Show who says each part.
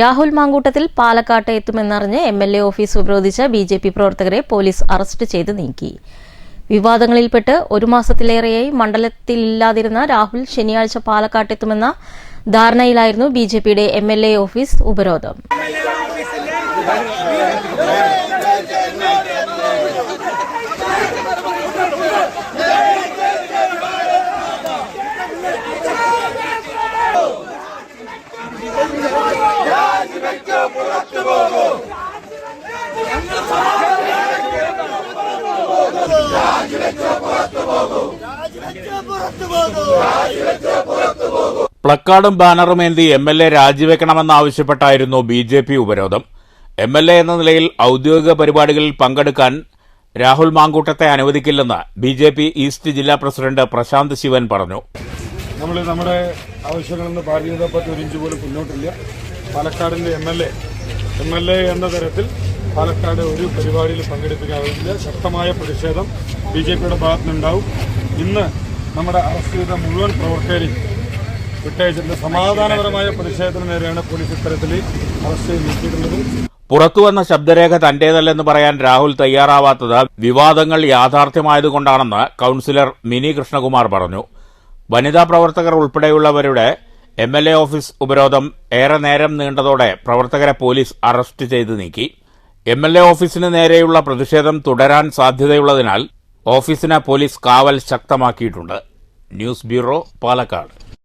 Speaker 1: രാഹുൽ മാങ്കൂട്ടത്തിൽ പാലക്കാട്ട് എത്തുമെന്നറിഞ്ഞ് M L A office ഉപരോധിച്ച ബി ജെ പി പ്രവർത്തകരെ പോലീസ് അറസ്റ്റ് ചെയ്ത് നീക്കി. വിവാദങ്ങളിൽപ്പെട്ട് ഒരു മാസത്തിലേറെയായി മണ്ഡലത്തിലില്ലാതിരുന്ന രാഹുൽ ശനിയാഴ്ച പാലക്കാട്ടെത്തുമെന്ന ധാരണയിലായിരുന്നു ബി ജെ പിയുടെ എം എൽ എ ഓഫീസ് ഉപരോധം.
Speaker 2: പ്ലക്കാർഡും ബാനറുമേന്തി എം എൽ എ രാജിവെക്കണമെന്നാവശ്യപ്പെട്ടായിരുന്നു ബി ജെ പി ഉപരോധം. എം എൽ എ എന്ന നിലയിൽ ഔദ്യോഗിക പരിപാടികളിൽ പങ്കെടുക്കാൻ രാഹുൽ മാങ്കൂട്ടത്തെ അനുവദിക്കില്ലെന്ന് ബി ജെ പി ഈസ്റ്റ് ജില്ലാ പ്രസിഡന്റ് പ്രശാന്ത് ശിവൻ പറഞ്ഞു.
Speaker 3: നമ്മൾ നമ്മുടെ ആവശ്യങ്ങളിൽ പാർട്ടി ഭാരതീയ ജനതാ ഒരു ഇഞ്ച് പോലും പിന്നോട്ടില്ല. പാലക്കാടിന്റെ M L A M L A എന്ന തരത്തിൽ പാലക്കാട് ഒരു പരിപാടിയിൽ പങ്കെടുപ്പിക്കാറില്ല ശക്തമായ പ്രതിഷേധം ബി ജെ പിയുടെ ഭാഗത്തുനിന്നുണ്ടാവും. ഇന്ന് നമ്മുടെ അറസ്റ്റ് ചെയ്ത മുഴുവൻ പ്രവർത്തകരെയും വിട്ടയച്ചിട്ടുണ്ട്. സമാധാനപരമായ പ്രതിഷേധത്തിന് നേരെയാണ് പോലീസ് ഇത്തരത്തിൽ അറസ്റ്റ് നീക്കിയിട്ടുള്ളത്.
Speaker 2: പുറത്തുവന്ന ശബ്ദരേഖ തന്റേതല്ലെന്ന് പറയാൻ രാഹുൽ തയ്യാറാവാത്തത് വിവാദങ്ങൾ യാഥാർത്ഥ്യമായതുകൊണ്ടാണെന്ന് കൌൺസിലർ മിനി കൃഷ്ണകുമാർ പറഞ്ഞു. വനിതാ പ്രവർത്തകർ ഉൾപ്പെടെയുള്ളവരുടെ എം എൽ എ ഓഫീസ് ഉപരോധം ഏറെ നേരം നീണ്ടതോടെ പ്രവർത്തകരെ പോലീസ് അറസ്റ്റ് ചെയ്ത് നീക്കി. എം എൽ എ ഓഫീസിന് നേരെയുള്ള പ്രതിഷേധം തുടരാൻ സാധ്യതയുള്ളതിനാൽ ഓഫീസിന് പോലീസ് കാവൽ ശക്തമാക്കിയിട്ടുണ്ട്. News bureau Palakkad.